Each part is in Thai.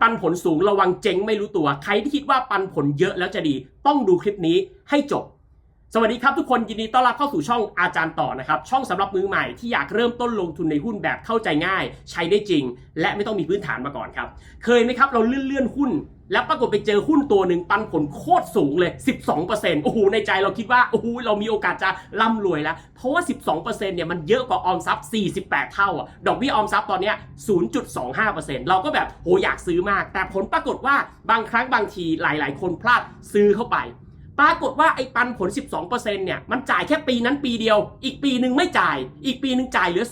ปันผลสูงระวังเจ๊งไม่รู้ตัว ใครที่คิดว่าปันผลเยอะแล้วจะดี ต้องดูคลิปนี้ให้จบ สวัสดีครับทุกคนยินดีต้อนรับเข้าสู่ช่องอาจารย์ต่อนะครับ ช่องสำหรับมือใหม่ที่อยากเริ่มต้นลงทุนในหุ้นแบบเข้าใจง่าย ใช้ได้จริง และไม่ต้องมีพื้นฐานมาก่อนครับ เคยไหมครับเราเลื่อนเลื่อนหุ้น แล้วปรากฏไปเจอหุ้นตัวหนึ่งปันผลโคตรสูงเลย 12%โอ้โหในใจเราคิดว่าโอ้โหเรามีโอกาสจะร่ำรวยแล้ว เพราะว่า 12%เนี่ยมันเยอะกว่าออมทรัพย์ 48 เท่าอะดอกเบี้ยออมทรัพย์ตอนเนี้ย0.25%เราก็แบบโหอยากซื้อมาก แต่ผลปรากฏว่าบางครั้งบางทีหลาย ๆ คนพลาดซื้อเข้าไป ปรากฏว่าไอ้ปันผล 12%เนี่ยมันจ่ายแค่ปีนั้นปีเดียว อีกปีหนึ่งไม่จ่าย อีกปีหนึ่งจ่ายเหลือ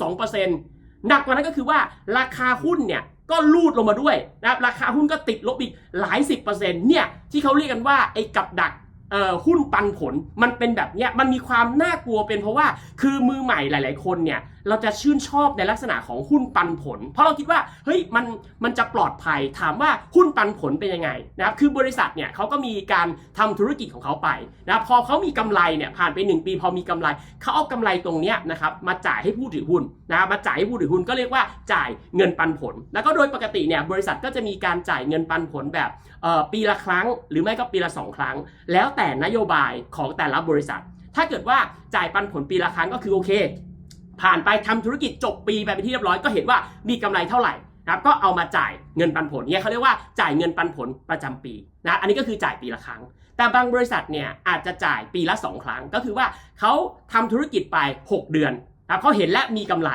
2%หนักกว่านั้นก็คือว่าราคาหุ้นเนี่ยก็ลูดลงมาด้วยนะครับราคาหุ้นก็ติดลบอีกหลายสิบเปอร์เซ็นต์เนี่ยที่เขาเรียกกันว่าไอ้กับดักเอ่อหุ้นปันผลมันเป็นแบบเนี้ยมันมีความน่ากลัวเป็นเพราะว่าคือมือใหม่หลาย ๆ คนเนี่ย เราจะชื่นชอบในลักษณะของหุ้นปันผล เพราะเราคิดว่าเฮ้ยมันมันจะปลอดภัยถามว่าหุ้นปันผลเป็นยังไงนะครับคือบริษัทเนี่ยเขาก็มีการทำธุรกิจของเขาไปนะครับพอเขามีกำไรเนี่ยผ่านไป 1 ปีพอมีกำไรเขาเอากำไรตรงเนี้ยนะครับมาจ่ายให้ผู้ถือหุ้นนะครับมาจ่ายให้ผู้ถือหุ้นก็เรียกว่าจ่ายเงินปันผล แล้วก็โดยปกติเนี่ยบริษัทก็จะมีการจ่ายเงินปันผลแบบปีละครั้ง หรือไม่ก็ปีละสองครั้ง แล้วแต่นโยบายของแต่ละบริษัท ถ้าเกิดว่าจ่ายปันผลปีละครั้งก็คือโอเค ผ่านไปทำธุรกิจจบปีไปเป็นที่เรียบร้อยก็เห็นว่ามีกำไรเท่าไหร่นะครับก็เอามาจ่ายเงินปันผลเนี่ยเขาเรียกว่าจ่ายเงินปันผลประจำปีนะอันนี้ก็คือจ่ายปีละครั้ง แต่บางบริษัทเนี่ยอาจจะจ่ายปีละ 2 ครั้ง ก็คือว่าเขาทำธุรกิจไป 6 เดือนนะเขาเห็นและมีกำไร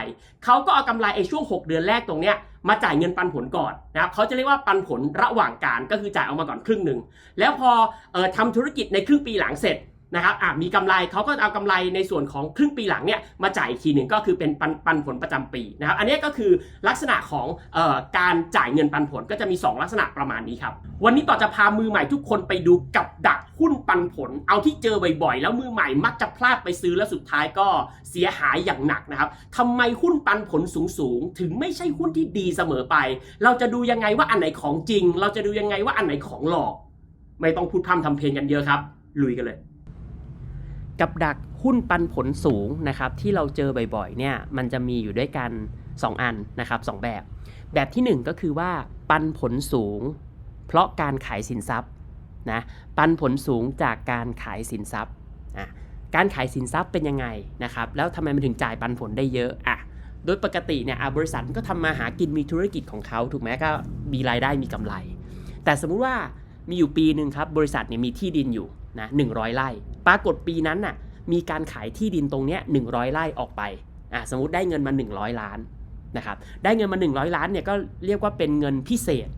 เขาก็เอากำไรไอ้ช่วง 6 เดือนแรกตรงเนี้ยมาจ่ายเงินปันผลก่อนนะครับเขาจะเรียกว่าปันผลระหว่างการก็คือจ่ายออกมาก่อนครึ่งหนึ่งแล้วพอเออทำธุรกิจในครึ่งปีหลังเสร็จ นะครับอะมีกำไรเขาก็เอากำไรในส่วนของครึ่งปีหลังเนี่ยมาจ่ายอีกทีหนึ่งก็คือเป็นปันปันผลประจำปีนะครับอันนี้ก็คือลักษณะของออการจ่ายเงินปันผลก็จะมี 2 ลักษณะประมาณนี้ครับวันนี้ต่อจะพามือใหม่ทุกคนไปดูกับดักหุ้นปันผล เอาที่เจอบ่อยๆ แล้วมือใหม่มักจะพลาดไปซื้อแล้วสุดท้ายก็เสียหายอย่างหนักนะครับทำไมหุ้นปันผลสูงๆ ถึงไม่ใช่หุ้นที่ดีเสมอไป เราจะดูยังไงว่าอันไหนของจริง เราจะดูยังไงว่าอันไหนของหลอก ไม่ต้องพูดพร่ำทำเพลงกันเยอะครับ ลุยกันเลย กับดักหุ้นปันผลสูงนะครับที่เราเจอบ่อยๆเนี่ยมันจะมีอยู่ด้วยกัน 2 อันนะครับสองแบบ แบบที่ 1 ก็คือว่าปันผลสูง เพราะการขายสินทรัพย์นะปันผลสูงจากการขายสินทรัพย์อะการขายสินทรัพย์เป็นยังไงนะครับแล้วทำไมมันถึงจ่ายปันผลได้เยอะอะโดยปกติเนี่ยบริษัทก็ทำมาหากินมีธุรกิจของเขาถูกไหมก็มีรายได้มีกำไร แต่สมมุติว่ามีอยู่ปีหนึ่งครับบริษัทเนี่ยมีที่ดินอยู่ นะหนึ่งไร่ ปรากฏปีนั้นน่ะมีการขายที่ดินตรงเนี้ยหนึ่งไร่ออกไปอะสมมติได้เงินมา 100 ล้านนะครับได้เงินมา 100 ล้านเนี่ยก็เรียกว่าเป็นเงินพิเศษ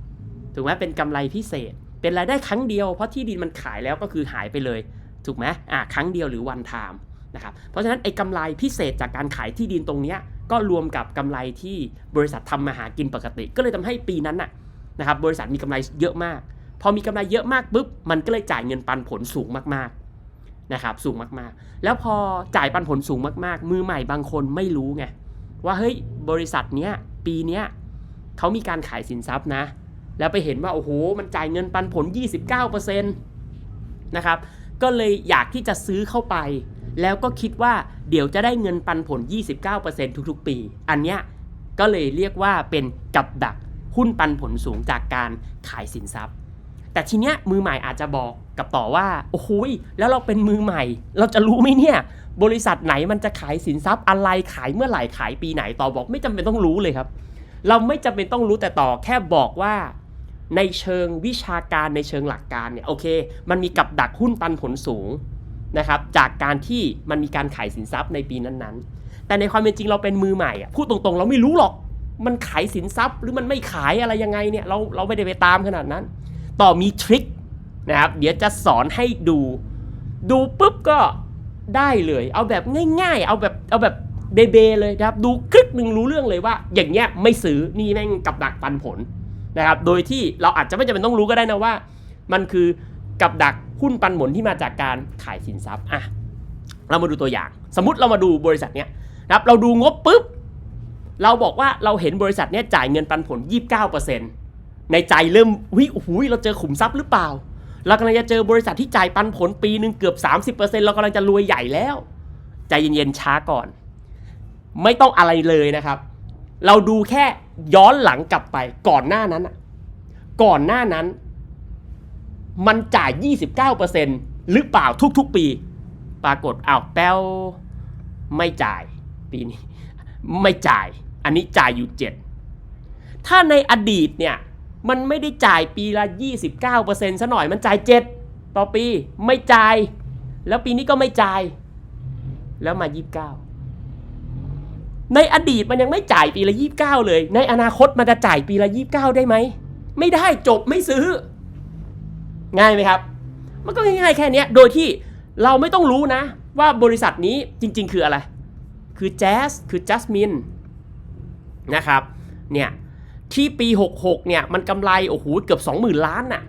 ถูกไหมเป็นกำไรพิเศษ เป็นรายได้ครั้งเดียวเพราะที่ดินมันขายแล้วก็คือหายไปเลยถูกไหมอะครั้งเดียวหรือวันไทม์นะครับเพราะฉะนั้นไอ้กำไรพิเศษจากการขายที่ดินตรงเนี้ยก็รวมกับกำไรที่บริษัททำมาหากินปกติ ก็เลยทำให้ปีนั้นน่ะนะครับบริษัทมีกำไรเยอะมาก อมีกำไรเยอะมากปุ๊บมันก็เลยจ่ายเงินปันผลสูงมากๆนะครับสูงมากๆ แล้วพอจ่ายปันผลสูงมากๆ มือใหม่บางคนไม่รู้ไงว่าเฮ้ยบริษัทเนี้ยปีเนี้ยเขามีการขายสินทรัพย์นะ แล้วไปเห็นว่าโอ้โหมันจ่ายเงินปันผล 29%นะครับก็เลยอยากที่จะซื้อเข้าไป แล้วก็คิดว่าเดี๋ยวจะได้เงินปันผล 29%ทุกๆ ปี อันเนี้ยก็เลยเรียกว่าเป็นกับดักหุ้นปันผลสูงจากการขายสินทรัพย์ แต่ทีเนี้ยมือใหม่อาจจะบอกกับต่อว่าโอ้โหยแล้วเราเป็นมือใหม่ เราจะรู้ไหมเนี่ยบริษัทไหนมันจะขายสินทรัพย์อะไรขายเมื่อไหร่ขายปีไหนต่อบอกไม่จำเป็นต้องรู้เลยครับ เราไม่จำเป็นต้องรู้แต่ต่อแค่บอกว่าในเชิงวิชาการในเชิงหลักการเนี่ยโอเค มันมีกับดักหุ้นปันผลสูงนะครับจากการที่มันมีการขายสินทรัพย์ในปีนั้นๆ แต่ในความเป็นจริงเราเป็นมือใหม่อะพูดตรงๆ เราไม่รู้หรอก มันขายสินทรัพย์หรือมันไม่ขายอะไรยังไงเนี่ยเราเราไม่ได้ไปตามขนาดนั้น ต่อมีทริคนะครับ เดี๋ยวจะสอนให้ดู ดูปุ๊บก็ได้เลย เอาแบบง่ายๆ เอาแบบเอาแบบเบเบเลยนะครับ ดูคลิกหนึ่งรู้เรื่องเลยว่า อย่างเงี้ยไม่ซื้อนี่แม่งกับดักปันผลนะครับ โดยที่เราอาจจะไม่จำเป็นต้องรู้ก็ได้นะว่า มันคือกับดักหุ้นปันผลที่มาจากการขายสินทรัพย์อะเรามาดูตัวอย่าง สมมติเรามาดูบริษัทเนี้ยนะครับเราดูงบปุ๊บเราบอกว่าเราเห็นบริษัทเนี้ยจ่ายเงินปันผล 29% ในใจเริ่มวิโอ้โหเราเจอขุมทรัพย์หรือเปล่า เรากำลังจะเจอบริษัทที่จ่ายปันผลปีหนึ่งเกือบ 30%เรากำลังจะรวยใหญ่แล้ว ใจเย็นๆช้าก่อน ไม่ต้องอะไรเลยนะครับ เราดูแค่ย้อนหลังกลับไปก่อนหน้านั้นก่อนหน้านั้น มันจ่าย 29%หรือเปล่าทุกๆปี ปรากฏอ้าวแป้วไม่จ่ายปีนี้ ไม่จ่าย อันนี้จ่ายอยู่ 7 ถ้าในอดีตเนี่ย มันไม่ได้จ่ายปีละ 29%ซะหน่อยมันจ่าย 7 ต่อปีไม่จ่าย แล้วปีนี้ก็ไม่จ่าย แล้วมา 29 ในอดีตมันยังไม่จ่ายปีละ 29 เลย ในอนาคตมันจะจ่ายปีละ 29 ได้ไหม ไม่ได้จบไม่ซื้อ ง่ายไหมครับ มันก็ง่ายแค่นี้โดยที่เราไม่ต้องรู้นะ ว่าบริษัทนี้จริง ๆ คืออะไร คือแจ๊สคือจัสมินนะครับเนี่ย ที่ปี 66 เนี่ย มันกำไร โอ้โห เกือบ 20,000 ล้านน่ะ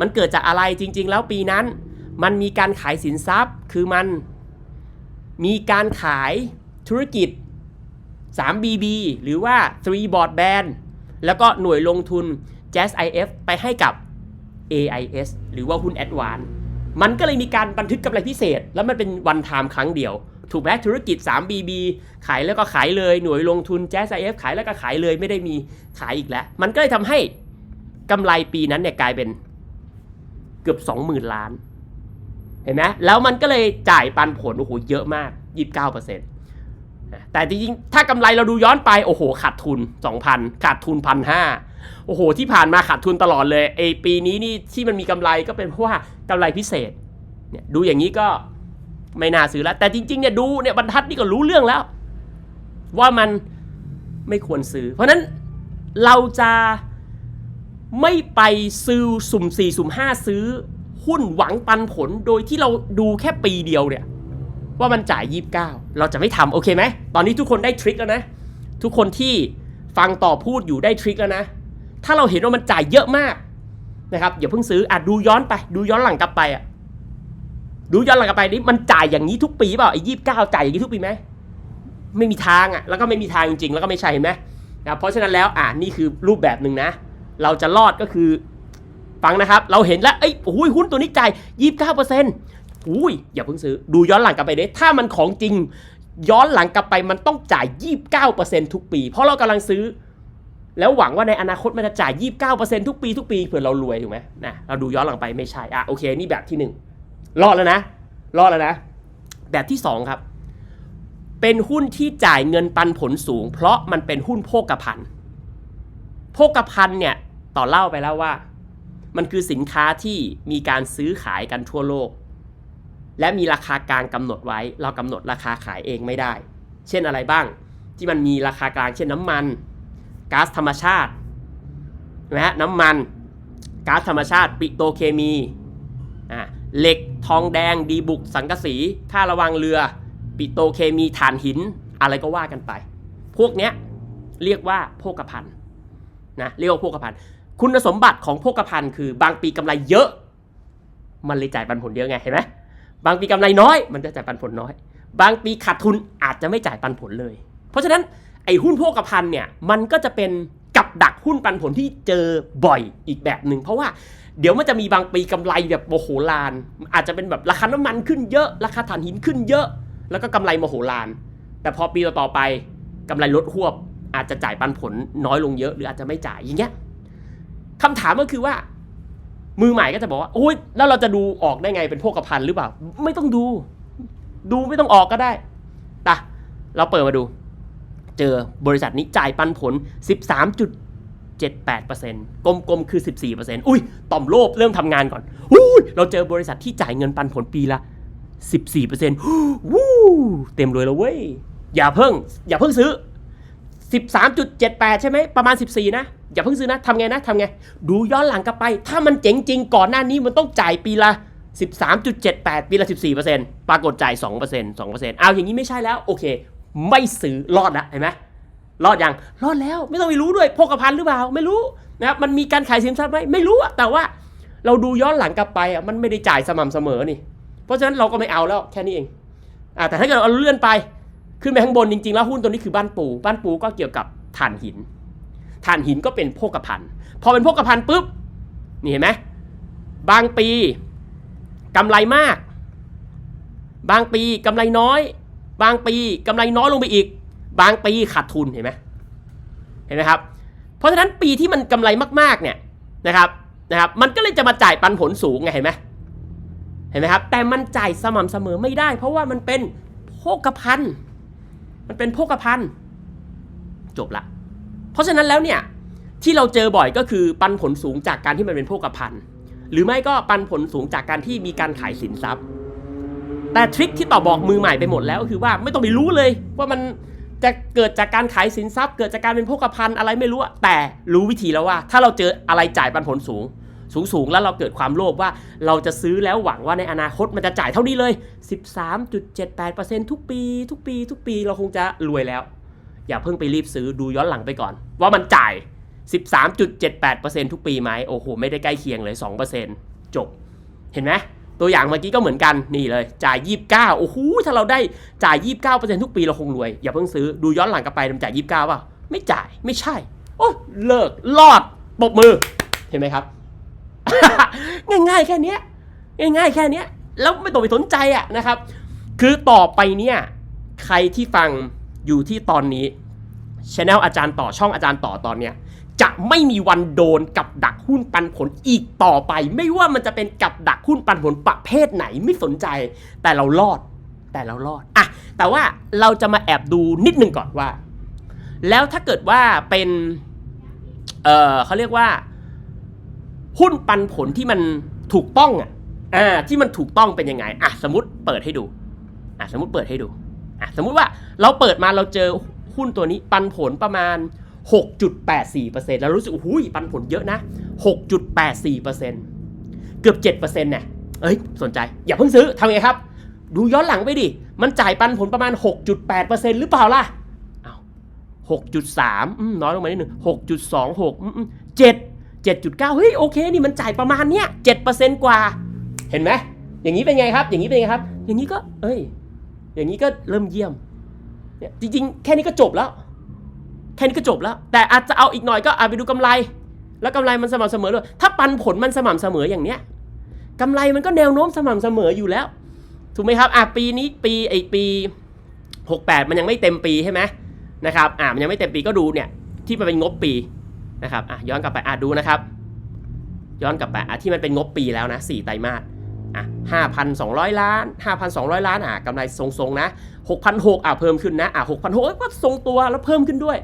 มันเกิดจากอะไรจริง ๆ แล้วปีนั้น มันมีการขายสินทรัพย์ คือมันมีการขายธุรกิจ 3BB หรือว่า 3 Broadband แล้วก็หน่วยลงทุน Jazz IF ไปให้กับ AIS หรือว่าหุ้น Advance มันก็เลยมีการบันทึกกำไรพิเศษ แล้วมันเป็นวันไทม์ครั้งเดียว ถูกไหมธุรกิจ 3BB ขายแล้วก็ขายเลยหน่วยลงทุน Jazz IF ขายแล้วก็ขายเลยไม่ได้มีขายอีกแล้ว มันก็เลยทำให้กำไรปีนั้นเนี่ยกลายเป็นเกือบ 20,000 ล้าน เห็นไหมแล้วมันก็เลยจ่ายปันผลโอ้โหเยอะมาก 29%นะแต่จริงๆถ้ากำไรเราดูย้อนไปโอ้โหขาดทุน 2,000 ขาดทุน 1,500 โอ้โหที่ผ่านมาขาดทุนตลอดเลยไอปีนี้นี่ที่มันมีกำไรก็เป็นเพราะว่ากำไรพิเศษเนี่ยดูอย่างนี้ก็ ไม่น่าซื้อแล้ว แต่จริงๆเนี่ยดูเนี่ยบรรทัดนี่ก็รู้เรื่องแล้ว ว่ามันไม่ควรซื้อ เพราะนั้นเราจะไม่ไปซื้อสุ่ม 4 สุ่ม 5 ซื้อ หุ้นหวังปันผลโดยที่เราดูแค่ปีเดียวเนี่ย ว่ามันจ่าย 29 เราจะไม่ทำโอเคไหม ตอนนี้ทุกคนได้ทริคแล้วนะ ทุกคนที่ฟังต่อพูดอยู่ได้ทริคแล้วนะ ถ้าเราเห็นว่ามันจ่ายเยอะมากนะครับอย่าเพิ่งซื้ออะดูย้อนไป ดูย้อนหลังกลับไปอะ ดูย้อนหลังกลับไปนี่มันจ่ายอย่างนี้ทุกปีเปล่าไอ้ยี่สิบเก้าจ่ายอย่างนี้ทุกปีไหมไม่มีทางอะแล้วก็ไม่มีทางจริงๆ แล้วก็ไม่ใช่เห็นไหมนะเพราะฉะนั้นแล้วอะนี่คือรูปแบบหนึ่งนะ เราจะรอดก็คือฟังนะครับ เราเห็นแล้วเอ้ยโอ้ยหุ้นตัวนี้จ่ายยี่สิบเก้าเปอร์เซ็นต์อุ้ยอย่าเพิ่งซื้อดูย้อนหลังกลับไปเด้ถ้ามันของจริง ย้อนหลังกลับไปมันต้องจ่ายยี่สิบเก้าเปอร์เซ็นต์ทุกปี เพราะเรากำลังซื้อ แล้วหวังว่าในอนาคตมันจะจ่าย29%ทุกปีทุกปีเผื่อเรารวยถูกไหมนะเราดูย้อนหลังไปไม่ใช่อะโอเค นี่แบบที่1 รอดแล้วนะ รอดแล้วนะ แบบที่ 2 ครับ เป็นหุ้นที่จ่ายเงินปันผลสูง เพราะมันเป็นหุ้นโภคภัณฑ์โภคภัณฑ์เนี่ยต่อเล่าไปแล้วว่า มันคือสินค้าที่มีการซื้อขายกันทั่วโลก และมีราคากลางกำหนดไว้ เรากำหนดราคาขายเองไม่ได้ เช่นอะไรบ้าง ที่มันมีราคากลางเช่นน้ำมันก๊าซธรรมชาตินะฮะน้ำมันก๊าซธรรมชาติ ปิโตเคมีอ่า เหล็กทองแดงดีบุก สังกะสี ค่าระวังเรือ ปิโตเคมีถ่านหิน อะไรก็ว่ากันไป พวกเนี้ยเรียกว่าโภคภัณฑ์นะเรียกว่าโภคภัณฑ์คุณสมบัติของโภคภัณฑ์คือบางปีกำไรเยอะ มันเลยจ่ายปันผลเยอะไงเห็นไหมบางปีกำไรน้อย มันจะจ่ายปันผลน้อย บางปีขาดทุนอาจจะไม่จ่ายปันผลเลย เพราะฉะนั้นไอ้หุ้นโภคภัณฑ์เนี่ยมันก็จะเป็น กับดักหุ้นปันผลที่เจอบ่อยอีกแบบหนึ่งเพราะว่าเดี๋ยวมันจะมีบางปีกำไรแบบโมโหลาน อาจจะเป็นแบบราคาน้ำมันขึ้นเยอะราคาถ่านหินขึ้นเยอะ แล้วก็กำไรโมโหลาน แต่พอปีต่อๆไปกำไรลดหวบ อาจจะจ่ายปันผลน้อยลงเยอะ หรืออาจจะไม่จ่ายอย่างเงี้ยคำถามก็คือว่า มือใหม่ก็จะบอกว่าโอ้ยแล้วเราจะดูออกได้ไงเป็นโภคภัณฑ์หรือเปล่า ไม่ต้องดู ดูไม่ต้องออกก็ได้ตะเราเปิดมาดู เจอบริษัทนี้จ่ายปันผล 13.78%กลมๆคือ 14%อุ้ยต่อมโลภเริ่มทำงานก่อนอุ้ยเราเจอบริษัทที่จ่ายเงินปันผลปีละ 14%วู้เต็มเลยแล้วเว้ย อย่าเพิ่ง อย่าเพิ่งซื้อ 13.78 ใช่ไหมประมาณ 14 นะ อย่าเพิ่งซื้อนะทำไงนะทำไง ดูย้อนหลังกลับไป ถ้ามันเจ๋งจริงก่อนหน้านี้มันต้องจ่ายปีละ13.78 ปีละ 14%ปรากฏจ่าย 2% 2%เอาอย่างนี้ไม่ใช่แล้ว โอเค ไม่ซื้อรอดล้วเห็นไหมรอดยังรอดแล้วไม่ต้องไปรู้ด้วยโภคภัณฑ์หรือเปล่าไม่รู้นะครับมันมีการขายสินทรัพย์ไหมไม่รู้อะแต่ว่าเราดูย้อนหลังกลับไปอะมันไม่ได้จ่ายสม่ำเสมอนี่ เพราะฉะนั้นเราก็ไม่เอาแล้วแค่นี้เองอ่าแต่ถ้าเกิดเราเลื่อนไปขึ้นไปข้างบนจริงๆ แล้วหุ้นตัวนี้คือบ้านปู บ้านปูก็เกี่ยวกับถ่านหินถ่านหินก็เป็นโภคภัณฑ์พอเป็นโภคภัณฑ์ปุ๊บนี่เห็นไหมบางปีกำไรมาก บางปีกำไรน้อย บางปีกำไรน้อยลงไปอีก บางปีขาดทุนเห็นไหมเห็นไหมครับเพราะฉะนั้นปีที่มันกำไรมากๆเนี่ยนะครับนะครับมันก็เลยจะมาจ่ายปันผลสูงไงเห็นไหมเห็นไหมครับ แต่มันจ่ายสม่ำเสมอไม่ได้ เพราะว่ามันเป็นโภคภัณฑ์มันเป็นโภคภัณฑ์จบละ เพราะฉะนั้นแล้วเนี่ยที่เราเจอบ่อยก็คือปันผลสูงจากการที่มันเป็นโภคภัณฑ์หรือไม่ก็ปันผลสูงจากการที่มีการขายสินทรัพย์ แต่ทริคที่ต่อบอกมือใหม่ไปหมดแล้วก็คือว่าไม่ต้องไปรู้เลยว่ามันจะเกิดจากการขายสินทรัพย์ เกิดจากการเป็นโภคภัณฑ์อะไรไม่รู้อะแต่รู้วิธีแล้วว่า ถ้าเราเจออะไรจ่ายปันผลสูง สูงสูงๆแล้วเราเกิดความโลภว่าเราจะซื้อแล้วหวังว่าในอนาคตมันจะจ่ายเท่านี้เลย 13.78%ทุกปี ทุกปี ทุกปีเราคงจะรวยแล้ว อย่าเพิ่งไปรีบซื้อดูย้อนหลังไปก่อน ว่ามันจ่าย 13.78%ทุกปีไหมโอ้โหไม่ได้ใกล้เคียงเลย 2%จบ เห็นไหม ตัวอย่างเมื่อกี้ก็เหมือนกันนี่เลย จ่าย 29 โอ้โหถ้าเราได้จ่าย 29%ทุกปีเราคงรวย อย่าเพิ่งซื้อดูย้อนหลังกลับไปมันจ่าย 29เปล่าไม่จ่ายไม่ใช่ โอ้เลิกรอดปบมือเห็นไหมครับ ง่ายๆแค่นี้ง่ายๆแค่นี้แล้วไม่ต้องไปสนใจอะนะครับ คือต่อไปเนี่ยใครที่ฟังอยู่ที่ตอนนี้ช anel อาจารย์ต่อช่องอาจารย์ต่อตอนเนี้ย จะไม่มีวันโดนกับดักหุ้นปันผลอีกต่อไป ไม่ว่ามันจะเป็นกับดักหุ้นปันผลประเภทไหนไม่สนใจ แต่เรารอด แต่เรารอดอะแต่ว่าเราจะมาแอบดูนิดนึงก่อนว่า แล้วถ้าเกิดว่าเป็นเออเขาเรียกว่า หุ้นปันผลที่มันถูกต้องอะอ่าที่มันถูกต้องเป็นยังไงอะสมมติเปิดให้ดูอะสมมติเปิดให้ดูอะสมมติว่าเราเปิดมาเราเจอหุ้นตัวนี้ปันผลประมาณ 6.84%แล้วรู้สึกโอ้โหปันผลเยอะนะ 6.84%เกือบ 7%เนี่ยเอ้ย สนใจ อย่าเพิ่งซื้อทำไงครับ ดูย้อนหลังไปดิ มันจ่ายปันผลประมาณ 6.8%หรือเปล่าล่ะเอา6.3อืมน้อยลงมานิดนึง6.26อืมอืม7 7.9 เฮ้ย โอเค นี่มันจ่ายประมาณเนี้ย7%กว่า เห็นไหม อย่างนี้เป็นไงครับ อย่างนี้เป็นไงครับ อย่างนี้ก็ เอ้ย อย่างนี้ก็เริ่มเยี่ยม เนี่ย จริง ๆ แค่นี้ก็จบแล้ว แค่นี้ก็จบแล้ว แต่อาจจะเอาอีกหน่อยก็อาจไปดูกำไร แล้วกำไรมันสม่ำเสมอเลยถ้าปันผลมันสม่ำเสมออย่างเนี้ยกำไรมันก็แนวโน้มสม่ำเสมออยู่แล้ว ถูกไหมครับอะปีนี้ปีไอปี 68 มันยังไม่เต็มปีใช่ไหมนะครับอะมันยังไม่เต็มปีก็ดูเนี่ยที่มันเป็นงบปีนะครับอะย้อนกลับไปอะดูนะครับ ย้อนกลับไปอะที่มันเป็นงบปีแล้วนะ4ไตรมาสอะ5,200 ล้าน 5,200 ล้านอะกำไรทรงๆนะ6,600อะเพิ่มขึ้นนะอะ6,600เอ้ยก็ทรงตัวแล้วเพิ่มขึ้นด้วย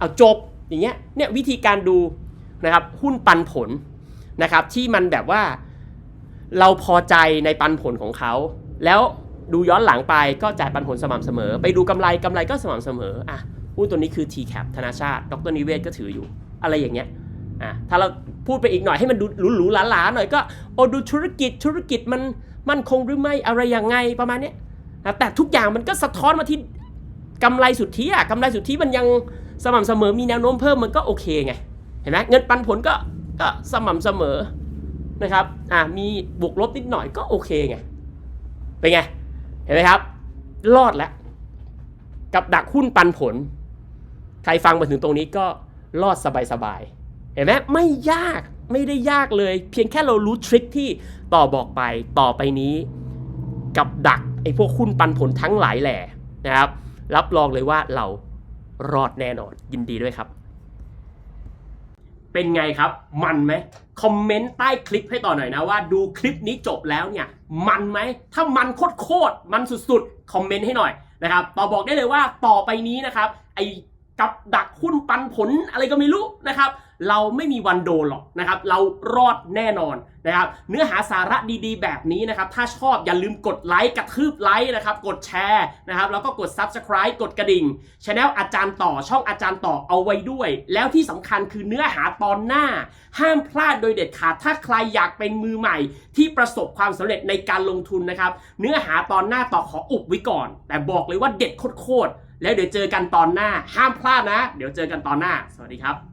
เอาจบอย่างเงี้ยเนี่ยวิธีการดูนะครับหุ้นปันผลนะครับที่มันแบบว่าเราพอใจในปันผลของเขา แล้วดูย้อนหลังไปก็จ่ายปันผลสม่ำเสมอ ไปดูกำไรกำไรก็สม่ำเสมออะหุ้นตัวนี้คือ TCAP ธนาชาติ ดรนิเวศก็ถืออยู่ อะไรอย่างเงี้ยอะถ้าเราพูดไปอีกหน่อยให้มันดูหรูๆหลาๆหน่อยก็โอ้ดูธุรกิจธุรกิจมันมั่นคงหรือไม่อะไรยังไงประมาณเนี้ยนะแต่ทุกอย่างมันก็สะท้อนมาที่กำไรสุทธิอะกำไรสุทธิมันยัง สม่ำเสมอมีแนวโน้มเพิ่มมันก็โอเคไงเห็นไหมเงินปันผลก็ก็สม่ำเสมอนะครับอ่ามีบวกลบนิดหน่อยก็โอเคไงเป็นไงเห็นไหมครับ รอดแล้วกับดักหุ้นปันผล ใครฟังมาถึงตรงนี้ก็รอดสบายๆเห็นไหมไม่ยากไม่ได้ยากเลย เพียงแค่เรารู้ทริคที่ต่อบอกไปต่อไปนี้ กับดักไอ้พวกหุ้นปันผลทั้งหลายแหล่นะครับ รับรองเลยว่าเรา รอดแน่นอน ยินดีด้วยครับ เป็นไงครับ มันไหมคอมเมนต์ใต้คลิปให้ต่อหน่อยนะว่าดูคลิปนี้จบแล้วเนี่ย มันไหมถ้ามันโคตรๆมันสุดๆ คอมเมนต์ให้หน่อยนะครับต่อบอกได้เลยว่าต่อไปนี้นะครับไอ กับดักหุ้นปันผลอะไรก็ไม่รู้นะครับ เราไม่มีวันโดนหรอกนะครับ เรารอดแน่นอนนะครับ เนื้อหาสาระดีๆ แบบนี้นะครับ ถ้าชอบอย่าลืมกดไลค์กระทืบไลค์นะครับ กดแชร์นะครับ แล้วก็กด Subscribe กดกระดิ่งช anel อาจารย์ต่อช่องอาจารย์ต่อเอาไว้ด้วย แล้วที่สำคัญคือเนื้อหาตอนหน้า ห้ามพลาดโดยเด็ดขาด ถ้าใครอยากเป็นมือใหม่ ที่ประสบความสำเร็จในการลงทุนนะครับ เนื้อหาตอนหน้าต่อขออุบไว้ก่อน แต่บอกเลยว่าเด็ดโคตร แล้วเดี๋ยวเจอกันตอนหน้า ห้ามพลาดนะ เดี๋ยวเจอกันตอนหน้า สวัสดีครับ